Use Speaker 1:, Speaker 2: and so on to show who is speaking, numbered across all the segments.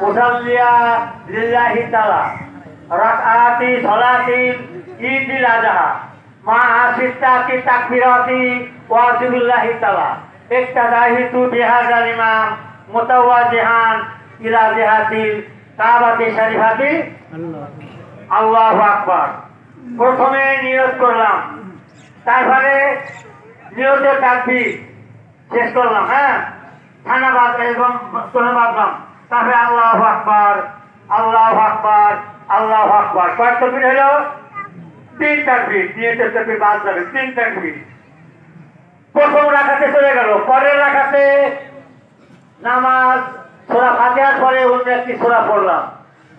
Speaker 1: মুসাল্লিয়া লিল্লাহি তাআলা। প্রথমে নিয়ত করলাম। তারপরে নিয়তের তাকবীর শেষ করলাম হ্যাঁ? থানা বাদ এবং তারপরে আল্লাহ আকবার আল্লাহ আকবার আল্লাহ আকবার। কয়েক তকবির হলো? তিন তাকবির নিয়তের তকবির বাদ যাবে, তিন তাকবির। প্রথম রাখাতে চলে গেল, পরের রাখাতে নামাজ, সোরা ফাতিহার পরে অন্য একটি সোরা পড়লাম।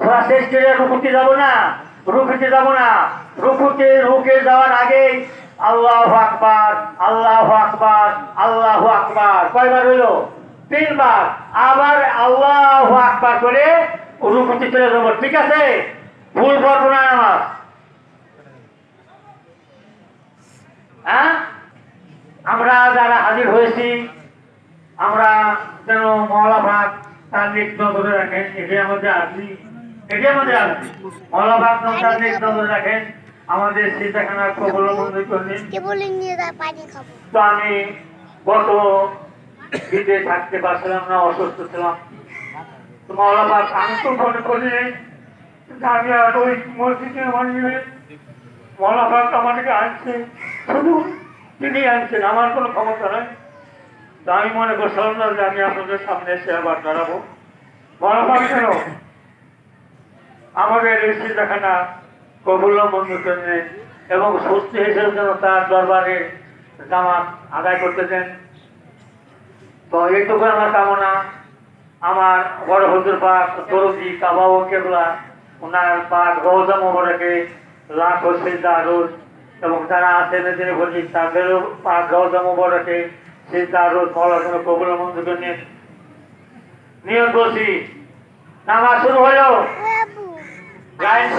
Speaker 1: সোরা শেষ করে রুকুতে যাব না? রুকুতে যাব না? রুকুতে রুকে যাওয়ার আগেই আল্লাহ আকবার আল্লাহ আকবার আল্লাহ আকবার। কয়বার হইল তিনবার। আবার আল্লাহ আকবার করে রুকুতে চলে যাব। ঠিক আছে? ভুল করব না নামাজ হ্যাঁ? আমরা যারা হাজির হয়েছি আমরা যেন মহলা ভাগ তার নিক নজরে রাখেন। এটি আমাদের আছি এটি আমাদের আছি মহলা ভাগ তার নিক নজরে রাখেন। আমাদের চিন্তাখানার কবল বন্ধু করলেন তো আমি গত ঈদে থাকতে পারছিলাম না, অসুস্থ ছিলাম। তো মহলা ভাগ আমি তো মনে করি আমি আর ওই মসজিদে আনছে। শুধু তিনি আনছেন, আমার কোনো আমি মনে যে আমি আপনাদের সামনে এসে আবার দাঁড়াবো। আমাদের এই চিন্তাখানা কবুল্য বন্ধু জন্য এবং সুস্থ হিসেবে যেন তার দরবারে জামাত আদায় করতে দেন। তো এইটুকু আমার কামনা আমার বড় হুজুর পাক দরদি কাবা ও কেবলা ওনার পাক রোজা মোবারকে লাখ সিজা রোজ এবং যারা আছে মেদিনী ভর্তি তাদেরও পাক রোজা মোবারকে সিজা রোজ মহলা কোনো কবুল মঞ্জুর নিয়ে নিয়ত বসি নামাজ শুরু হলো। গায়েন